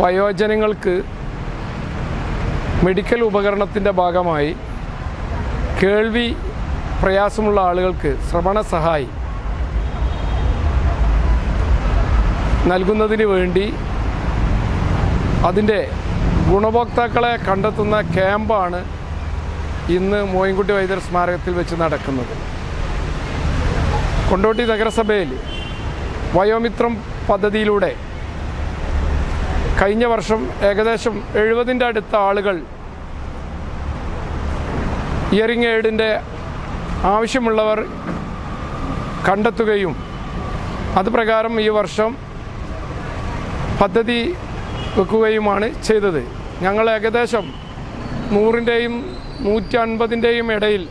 വയോജനങ്ങൾക്ക് medical ഉപകരണത്തിന്റെ ഭാഗമായി കേൾവി പ്രയാസമുള്ള ആളുകൾക്ക് ശ്രവണ സഹായി നൽകുന്നതിന് വേണ്ടി അതിന്റെ ഗുണഭോക്താക്കളെ കണ്ടെത്തുന്ന ക്യാമ്പാണ് ഇന്ന് മോയിൻകുട്ടി വൈദ്യർ സ്മാരകത്തിൽ വെച്ച് നടക്കുന്നത്. കൊണ്ടോട്ടി നഗരസഭയിൽ വയോമിത്രം പദ്ധതിയിലൂടെ കഴിഞ്ഞ വർഷം ഏകദേശം എഴുപതിന്റെ അടുത്ത ആളുകൾ ഇയറിംഗ് എയ്ഡിന്റെ ആവശ്യമുള്ളവർ കണ്ടെത്തുകയും അത് പ്രകാരം ഈ വർഷം പദ്ധതി വെക്കുകയുമാണ് ചെയ്തത്. ഞങ്ങൾ ഏകദേശം നൂറിന്റെയും നൂറ്റി അൻപതിന്റെയും ഇടയിൽ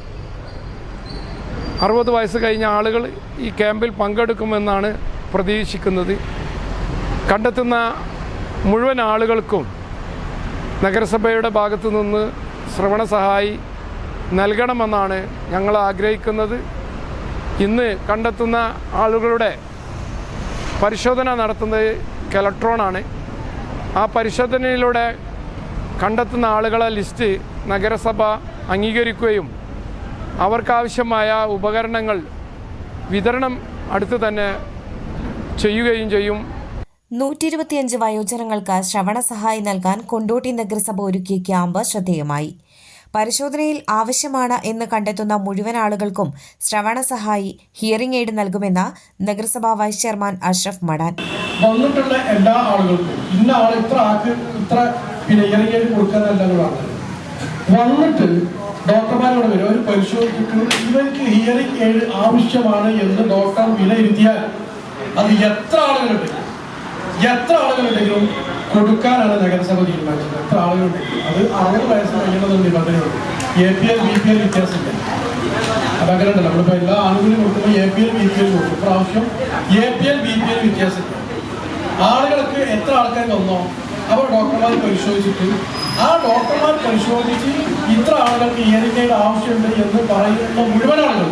അറുപത് വയസ്സ് കഴിഞ്ഞ ആളുകൾ ഈ ക്യാമ്പിൽ പങ്കെടുക്കുമെന്നാണ് പ്രതീക്ഷിക്കുന്നത്. കണ്ടെത്തുന്ന മുഴുവൻ ആളുകൾക്കും നഗരസഭയുടെ ഭാഗത്തു നിന്ന് ശ്രവണ സഹായി നൽകണമെന്നാണ് ഞങ്ങൾ ആഗ്രഹിക്കുന്നത്. ഇന്ന് കണ്ടെത്തുന്ന ആളുകളുടെ പരിശോധന നടത്തുന്നത് കെലക്ട്രോണാണ് ആ പരിശോധനയിലൂടെ കണ്ടെത്തുന്ന ആളുകളെ ലിസ്റ്റ് നഗരസഭ അംഗീകരിക്കുകയും അവർക്കാവശ്യമായ ഉപകരണങ്ങൾ വിതരണം അടുത്ത് തന്നെ ചെയ്യുകയും ചെയ്യും. നൂറ്റി ഇരുപത്തിയഞ്ച് വയോജനങ്ങൾക്ക് ശ്രവണ സഹായി നൽകാൻ കൊണ്ടോട്ടി നഗരസഭ ഒരുക്കിയ ക്യാമ്പ് ശ്രദ്ധേയമായി. പരിശോധനയിൽ ആവശ്യമാണ് എന്ന് കണ്ടെത്തുന്ന മുഴുവൻ ആളുകൾക്കും ശ്രവണ സഹായി ഹിയറിംഗ് എയ്ഡ് നൽകുമെന്ന് നഗരസഭാ വൈസ് ചെയർമാൻ അഷ്റഫ് മടാൻ. വന്നിട്ടുള്ള എല്ലാ ആളുകൾക്കും ഇന്ന ആൾ ഇത്ര ആൾക്ക് ഇത്ര പിന്നെ ഹിയറിംഗ് എയ്ഡ് കൊടുക്കാന്നല്ല നിങ്ങൾ വന്നിട്ട് ഡോക്ടർമാരോട് വരും അവർ പരിശോധിച്ചിട്ട് ഇവർക്ക് ഹിയറിംഗ് എയ്ഡ് ആവശ്യമാണ് എന്ന് ഡോക്ടർ വിലയിരുത്തിയാൽ അത് എത്ര ആളുകളുണ്ട് എത്ര ആളുകളുണ്ടെങ്കിലും കൊടുക്കാനാണ് നഗരസഭ തീരുമാനിച്ചത്. എത്ര ആളുകളുണ്ടെങ്കിലും. അത് അറുപത് വയസ്സ് കഴിയണമെന്ന് നിബന്ധനയുണ്ട്. A P L B P L വ്യത്യാസമില്ല. അതങ്ങനെ ഉണ്ടല്ലോ നമ്മളിപ്പോൾ എല്ലാ ആളുകളും കൊടുക്കുമ്പോൾ A P L B P L കൊടുക്കും. പ്രാവശ്യം A P L B P L വ്യത്യാസമില്ല. ആളുകൾക്ക് എത്ര ആൾക്കാർ വന്നോ അവർ ഡോക്ടർമാർ പരിശോധിച്ചിട്ട് ആ ഡോക്ടർമാർ പരിശോധിച്ച് ഇത്ര ആളുകൾക്ക് എയ്ഡ് ആവശ്യമുണ്ട് എന്ന് പറയുന്ന മുഴുവൻ ആളുകൾ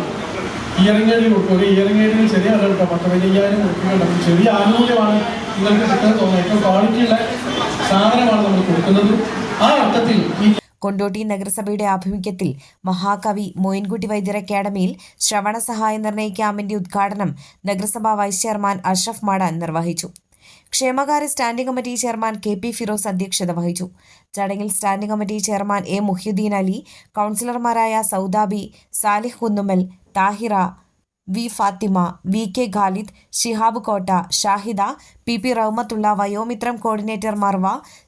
ഇയറിംഗ് എയ്ഡിൽ കൊടുക്കും. ഇയറിംഗ് എയ്ഡിന് ചെറിയ ആളുകൾ കേട്ടോ പത്ത് പതിനയ്യായിരം കൊടുക്കുന്നുണ്ട് ചെറിയ ആനുകൂല്യമാണ് നിങ്ങൾക്ക് കിട്ടുന്നത് തോന്നുന്നത്. ഏറ്റവും ക്വാളിറ്റിയുള്ള സാധനമാണ് നമ്മൾ കൊടുക്കുന്നത്. ആ അർത്ഥത്തിൽ ഈ കൊണ്ടോട്ടി നഗരസഭയുടെ ആഭിമുഖ്യത്തിൽ മഹാകവി മോയിൻകുട്ടി വൈദ്യർ അക്കാദമിയിൽ ശ്രവണ സഹായ നിർണയ ക്യാമ്പിന്റെ ഉദ്ഘാടനം നഗരസഭാ വൈസ് ചെയർമാൻ അഷ്റഫ് മാടാൻ നിർവഹിച്ചു. ക്ഷേമകാര്യ standing committee chairman K P Firoz അധ്യക്ഷത വഹിച്ചു. ചടങ്ങിൽ standing committee chairman A Muhyuddin Ali കൗൺസിലർമാരായ Saudabi Salih Kunnummal Thahira V Fathima V K Khalid Shihab Kotta Shahida P P Rahmathulla Vayomithram coordinator Marva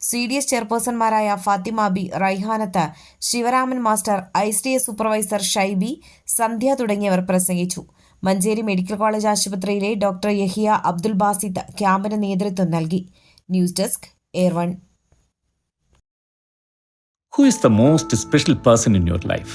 C D S ചെയർപേഴ്സൺമാരായ Fathima B Raihanath Sivaraman master I C S supervisor Shaibi Sandhya തുടങ്ങിയവർ പ്രസംഗിച്ചു. Manjeri medical college ആശുപത്രിയിലെ doctor Yahiya Abdul Basith ക്യാമ്പിന് നേതൃത്വം നൽകി. News desk air one who is the most special person in your life